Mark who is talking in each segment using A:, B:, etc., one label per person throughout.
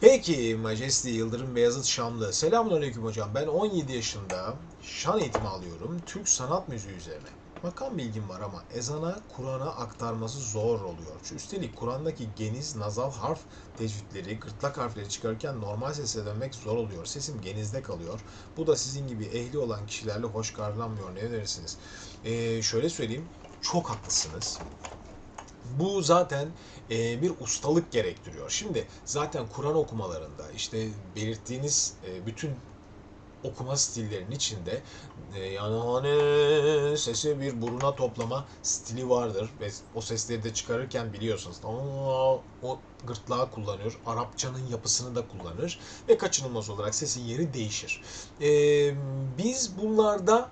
A: Peki Majesty Yıldırım Beyazıt Şamlı. Selamünaleyküm hocam. Ben 17 yaşında şan eğitimi alıyorum. Türk sanat müziği üzerine. Makam bilgim var ama ezana, Kur'an'a aktarması zor oluyor. Üstelik Kur'an'daki geniz, nazal harf tecvidleri, gırtlak harfleri çıkarırken normal sese dönmek zor oluyor. Sesim genizde kalıyor. Bu da sizin gibi ehli olan kişilerle hoş karşılanmıyor. Ne önerirsiniz? Ee, şöyle söyleyeyim. Çok haklısınız. Bu zaten e, bir ustalık gerektiriyor. Şimdi zaten Kur'an okumalarında işte belirttiğiniz e, bütün okuma stillerinin içinde e, yani hani sesi bir buruna toplama stili vardır ve o sesleri de çıkarırken biliyorsunuz Aa, o gırtlağı kullanıyor. Arapçanın yapısını da kullanır ve kaçınılmaz olarak sesin yeri değişir. E, biz bunlarda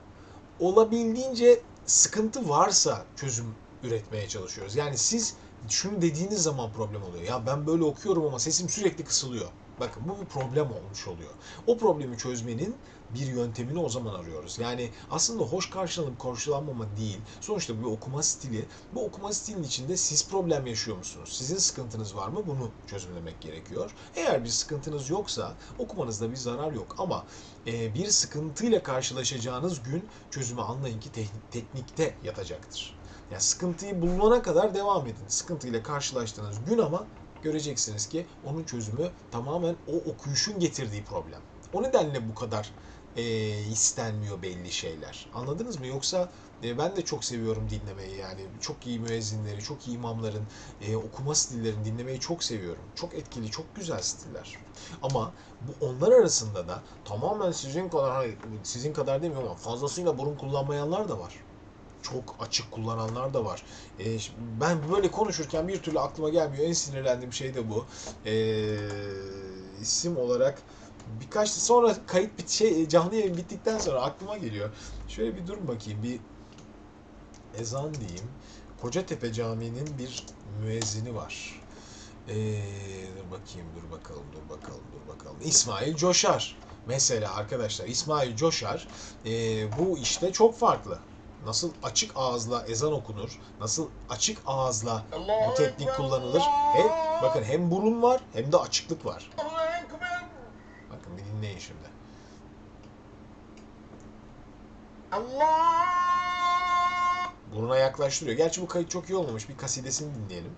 A: olabildiğince sıkıntı varsa çözüm üretmeye çalışıyoruz. Yani siz şunu dediğiniz zaman problem oluyor. Ya ben böyle okuyorum ama sesim sürekli kısılıyor. Bakın bu bir problem olmuş oluyor. O problemi çözmenin bir yöntemini o zaman arıyoruz. Yani aslında hoş karşılanıp karşılanmama değil. Sonuçta bir okuma stili. Bu okuma stilinin içinde siz problem yaşıyor musunuz? Sizin sıkıntınız var mı? Bunu çözümlemek gerekiyor. Eğer bir sıkıntınız yoksa okumanızda bir zarar yok. Ama e, bir sıkıntıyla karşılaşacağınız gün çözümü anlayın ki te- teknikte yatacaktır. Yani sıkıntıyı bulana kadar devam edin. Sıkıntıyla karşılaştığınız gün ama göreceksiniz ki onun çözümü tamamen o okuyuşun getirdiği problem. O nedenle bu kadar e, istenmiyor belli şeyler. Anladınız mı? Yoksa e, ben de çok seviyorum dinlemeyi yani. Çok iyi müezzinleri, çok iyi imamların e, okuma stillerini dinlemeyi çok seviyorum. Çok etkili, çok güzel stiller. Ama bu onlar arasında da tamamen sizin kadar, sizin kadar demiyorum ama fazlasıyla burun kullanmayanlar da var çok açık kullananlar da var. E, ben böyle konuşurken bir türlü aklıma gelmiyor. En sinirlendiğim şey de bu. E, isim olarak birkaç sonra kayıt bit şey canlı yayın bittikten sonra aklıma geliyor. Şöyle bir durun bakayım. Bir ezan diyeyim. Kocatepe Camii'nin bir müezzini var. Ee, dur bakayım, dur bakalım, dur bakalım, dur bakalım. İsmail Coşar. Mesela arkadaşlar İsmail Coşar e, bu işte çok farklı. Nasıl açık ağızla ezan okunur, nasıl açık ağızla bu teknik kullanılır. Hem, bakın hem burun var hem de açıklık var. Bakın bir dinleyin şimdi. Buruna yaklaştırıyor. Gerçi bu kayıt çok iyi olmamış. Bir kasidesini dinleyelim.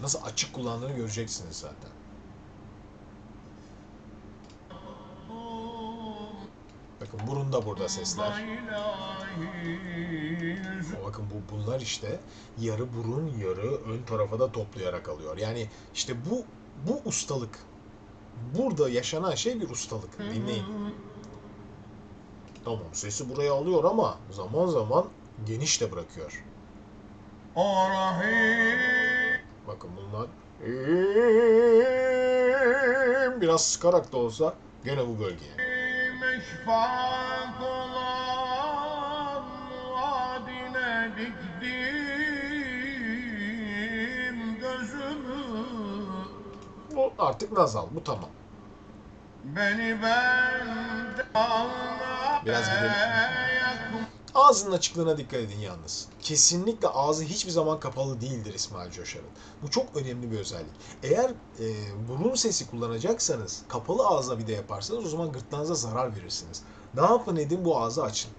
A: Nasıl açık kullandığını göreceksiniz zaten. Bakın burun da burada sesler. Bakın bu bunlar işte yarı burun yarı ön tarafa da toplayarak alıyor. Yani işte bu bu ustalık. Burada yaşanan şey bir ustalık. Dinleyin. Tamam sesi buraya alıyor ama zaman zaman geniş de bırakıyor. Bakın bunlar biraz sıkarak da olsa gene bu bölgeye.
B: Meşfak olan vadine diktim gözümü
A: Bu artık nazal. Bu tamam.
B: Beni benden
A: Biraz gidelim. Ağzının açıklığına dikkat edin yalnız. Kesinlikle ağzı hiçbir zaman kapalı değildir İsmail Coşar'ın. Bu çok önemli bir özellik. Eğer e, burun sesi kullanacaksanız, kapalı ağızla bir de yaparsanız o zaman gırtlağınıza zarar verirsiniz. Ne yapın edin bu ağzı açın.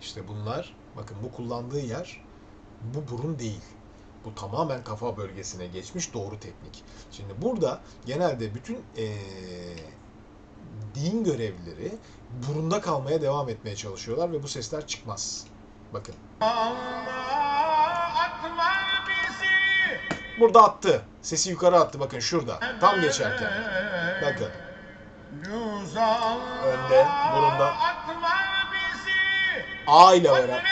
A: İşte bunlar, bakın bu kullandığı yer, bu burun değil. Bu tamamen kafa bölgesine geçmiş doğru teknik. Şimdi burada genelde bütün eee, din görevlileri burunda kalmaya devam etmeye çalışıyorlar ve bu sesler çıkmaz. Bakın. Burada attı. Sesi yukarı attı. Bakın şurada. Tam geçerken. Bakın. Önde, burunda. A ile beraber.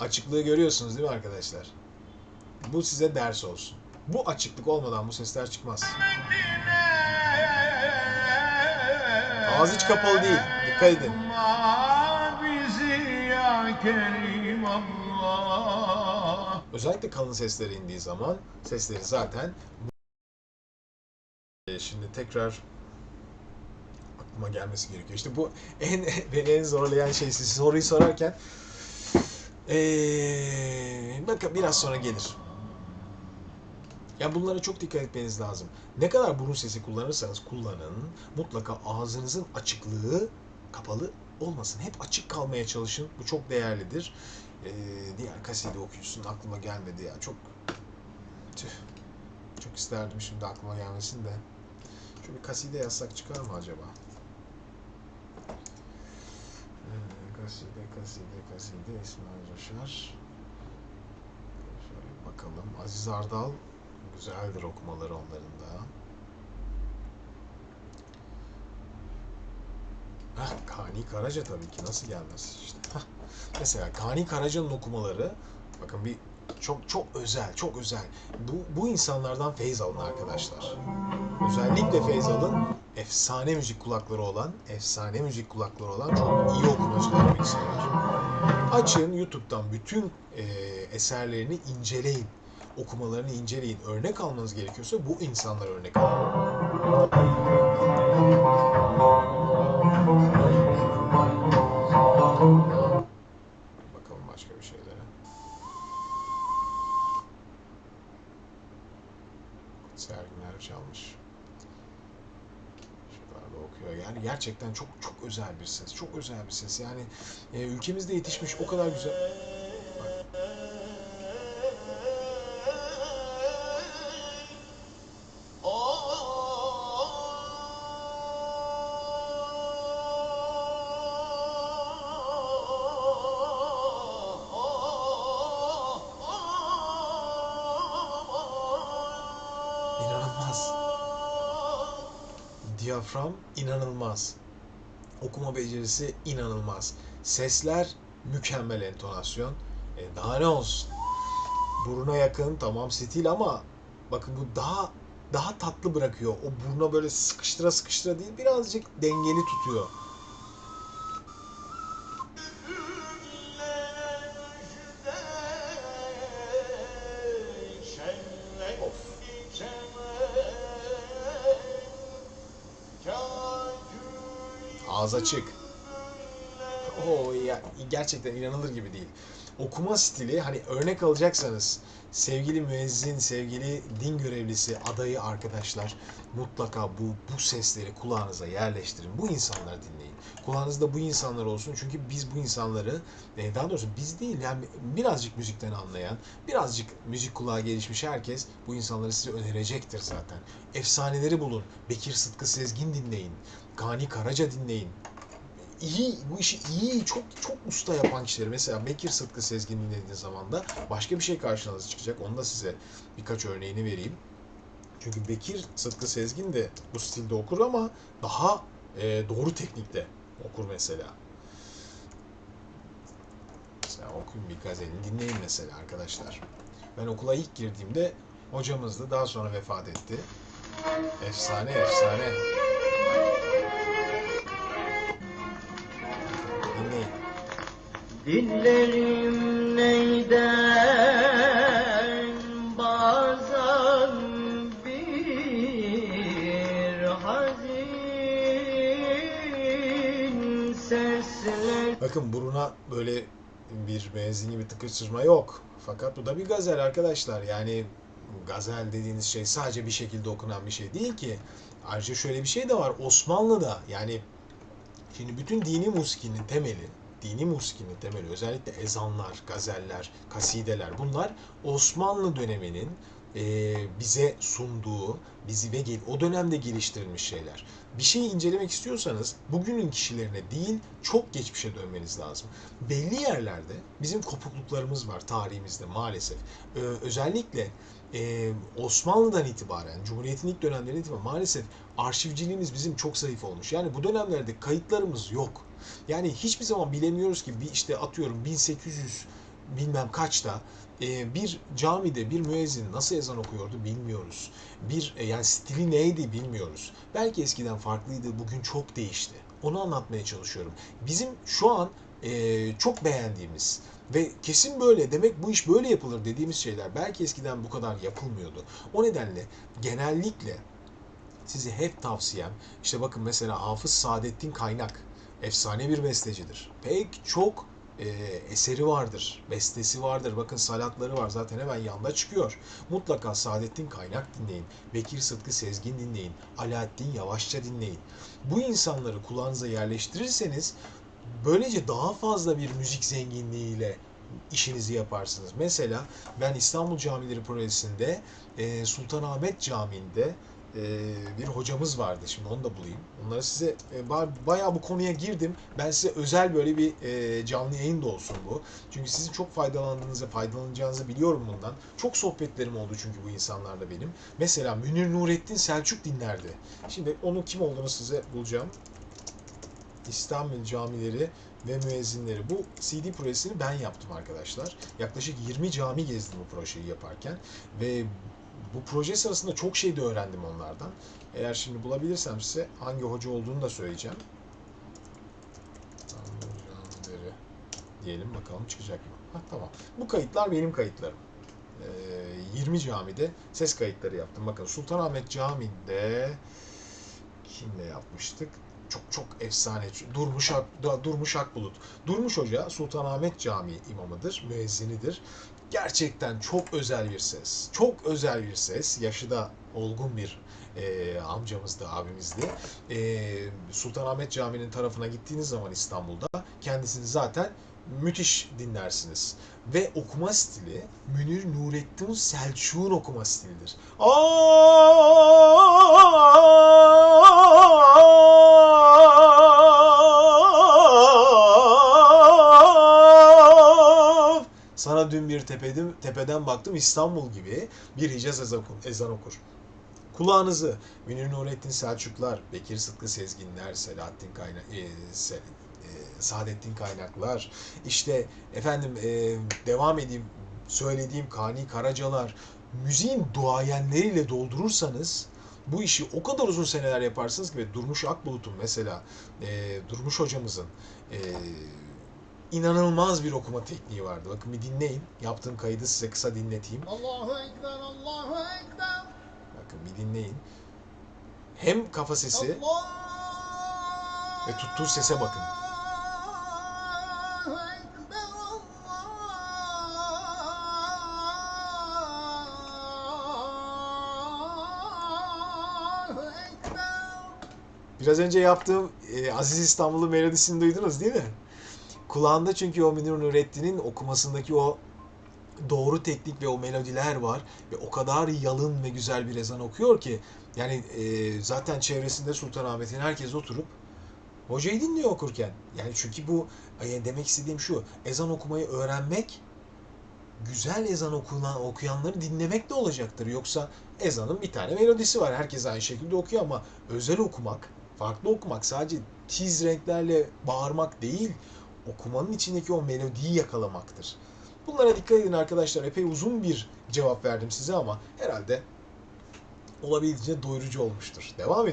A: Açıklığı görüyorsunuz değil mi arkadaşlar? Bu size ders olsun. Bu açıklık olmadan bu sesler çıkmaz. Ağız hiç kapalı değil. Dikkat edin. Özellikle kalın sesleri indiği zaman sesleri zaten Ee, şimdi tekrar aklıma gelmesi gerekiyor. İşte bu en beni en zorlayan şey siz soruyu sorarken Ee, bakın biraz sonra gelir. Ya bunlara çok dikkat etmeniz lazım. Ne kadar burun sesi kullanırsanız kullanın, mutlaka ağzınızın açıklığı kapalı olmasın. Hep açık kalmaya çalışın. Bu çok değerlidir. Ee, diğer kaside okuyucusunun aklıma gelmedi ya. Çok tüh. Çok isterdim şimdi aklıma gelmesin de. Bir kaside yazsak çıkar mı acaba? Ee, kaside, kaside, kaside İsmail Yaşar. Şöyle bakalım. Aziz Ardal güzeldir okumaları onların da. Heh, Kani Karaca tabii ki nasıl gelmez işte. Heh. Mesela Kani Karaca'nın okumaları bakın bir çok çok özel, çok özel. Bu bu insanlardan feyz alın arkadaşlar. Özellikle feyz alın. Efsane müzik kulakları olan, efsane müzik kulakları olan çok iyi okumacılar bu insanlar. Açın YouTube'dan bütün e, eserlerini inceleyin. Okumalarını inceleyin. Örnek almanız gerekiyorsa bu insanlar örnek alın. Bakalım başka bir şeylere. Sergiler çalmış. Şuralarda okuyor. Yani gerçekten çok çok özel bir ses. Çok özel bir ses. Yani e, ülkemizde yetişmiş o kadar güzel. Diyafram inanılmaz. Okuma becerisi inanılmaz. Sesler mükemmel entonasyon. E, daha ne olsun? Buruna yakın tamam stil ama bakın bu daha daha tatlı bırakıyor. O buruna böyle sıkıştıra sıkıştıra değil birazcık dengeli tutuyor. Açık. O ya gerçekten inanılır gibi değil. Okuma stili hani örnek alacaksanız sevgili müezzin, sevgili din görevlisi adayı arkadaşlar mutlaka bu bu sesleri kulağınıza yerleştirin. Bu insanları dinleyin. Kulağınızda bu insanlar olsun çünkü biz bu insanları e, daha doğrusu biz değil yani birazcık müzikten anlayan, birazcık müzik kulağı gelişmiş herkes bu insanları size önerecektir zaten. Efsaneleri bulun. Bekir Sıtkı Sezgin dinleyin. Gani Karaca dinleyin iyi bu işi iyi çok çok usta yapan kişiler mesela Bekir Sıtkı Sezgin dinlediğiniz zaman da başka bir şey karşınıza çıkacak. Onu da size birkaç örneğini vereyim. Çünkü Bekir Sıtkı Sezgin de bu stilde okur ama daha e, doğru teknikte okur mesela. Mesela okuyun bir gazelini dinleyin mesela arkadaşlar. Ben okula ilk girdiğimde hocamızdı. Daha sonra vefat etti. Efsane efsane.
C: Dillerim neyden bazen bir hazin sesler
A: Bakın buruna böyle bir benzin gibi tıkıştırma yok. Fakat bu da bir gazel arkadaşlar. Yani gazel dediğiniz şey sadece bir şekilde okunan bir şey değil ki. Ayrıca şöyle bir şey de var. Osmanlı'da yani şimdi bütün dini musikinin temeli, dini musikinin temeli özellikle ezanlar, gazeller, kasideler bunlar Osmanlı döneminin e, bize sunduğu, bizi ve gel- o dönemde geliştirilmiş şeyler. Bir şeyi incelemek istiyorsanız bugünün kişilerine değil çok geçmişe dönmeniz lazım. Belli yerlerde bizim kopukluklarımız var tarihimizde maalesef. Ee, özellikle e, Osmanlı'dan itibaren, Cumhuriyet'in ilk dönemlerinden itibaren maalesef arşivciliğimiz bizim çok zayıf olmuş. Yani bu dönemlerde kayıtlarımız yok. Yani hiçbir zaman bilemiyoruz ki bir işte atıyorum 1800 bilmem kaçta e, bir camide bir müezzin nasıl ezan okuyordu bilmiyoruz. Bir e, yani stili neydi bilmiyoruz. Belki eskiden farklıydı, bugün çok değişti. Onu anlatmaya çalışıyorum. Bizim şu an e, çok beğendiğimiz ve kesin böyle demek bu iş böyle yapılır dediğimiz şeyler belki eskiden bu kadar yapılmıyordu. O nedenle genellikle size hep tavsiyem işte bakın mesela Hafız Saadettin Kaynak efsane bir bestecidir. Pek çok e, eseri vardır, bestesi vardır. Bakın salatları var zaten hemen yanında çıkıyor. Mutlaka Saadettin Kaynak dinleyin. Bekir Sıtkı Sezgin dinleyin. Alaaddin Yavaşça dinleyin. Bu insanları kulağınıza yerleştirirseniz böylece daha fazla bir müzik zenginliğiyle işinizi yaparsınız. Mesela ben İstanbul Camileri Projesi'nde e, Sultanahmet Camii'nde e, bir hocamız vardı. Şimdi onu da bulayım. Onları size e, ba- bayağı bu konuya girdim. Ben size özel böyle bir e, canlı yayın da olsun bu. Çünkü sizin çok faydalandığınızı, faydalanacağınızı biliyorum bundan. Çok sohbetlerim oldu çünkü bu insanlarla benim. Mesela Münir Nurettin Selçuk dinlerdi. Şimdi onun kim olduğunu size bulacağım. İstanbul Camileri ve Müezzinleri. Bu CD projesini ben yaptım arkadaşlar. Yaklaşık 20 cami gezdim bu projeyi yaparken. Ve bu proje sırasında çok şey de öğrendim onlardan. Eğer şimdi bulabilirsem size hangi hoca olduğunu da söyleyeceğim. Diyelim bakalım çıkacak mı? Hah, tamam. Bu kayıtlar benim kayıtlarım. Ee, 20 camide ses kayıtları yaptım. Bakın Sultanahmet Camii'nde kimle yapmıştık? Çok çok efsane. Durmuş Ak, Durmuş Akbulut. Durmuş Hoca Sultanahmet Camii imamıdır, müezzinidir. Gerçekten çok özel bir ses. Çok özel bir ses. Yaşı da olgun bir e, amcamızdı, abimizdi. E, Sultanahmet Camii'nin tarafına gittiğiniz zaman İstanbul'da kendisini zaten müthiş dinlersiniz. Ve okuma stili Münir Nurettin Selçuk'un okuma stilidir. Aa! Sana dün bir tepeden, tepeden baktım İstanbul gibi bir Hicaz ezan, okur. Kulağınızı Münir Nurettin Selçuklar, Bekir Sıtkı Sezginler, Selahattin Kaynak, e, Se- e, Saadettin Kaynaklar, işte efendim e, devam edeyim söylediğim Kani Karacalar, müziğin duayenleriyle doldurursanız bu işi o kadar uzun seneler yaparsınız ki ve Durmuş Akbulut'un mesela e, Durmuş hocamızın e, inanılmaz bir okuma tekniği vardı. Bakın bir dinleyin. Yaptığım kaydı size kısa dinleteyim.
B: Allahu Ekber, Allahu Ekber.
A: Bakın bir dinleyin. Hem kafa sesi
B: Allah.
A: ve tuttuğu sese bakın. Biraz önce yaptığım e, Aziz İstanbul'un melodisini duydunuz değil mi? Kulağında çünkü o Münir Nurettin'in okumasındaki o doğru teknik ve o melodiler var ve o kadar yalın ve güzel bir ezan okuyor ki yani e, zaten çevresinde Sultanahmet'in herkes oturup hocayı dinliyor okurken. Yani çünkü bu e, demek istediğim şu ezan okumayı öğrenmek güzel ezan okunan, okuyanları dinlemek de olacaktır. Yoksa ezanın bir tane melodisi var. Herkes aynı şekilde okuyor ama özel okumak, farklı okumak sadece tiz renklerle bağırmak değil, okumanın içindeki o melodiyi yakalamaktır. Bunlara dikkat edin arkadaşlar. Epey uzun bir cevap verdim size ama herhalde olabildiğince doyurucu olmuştur. Devam ediyor.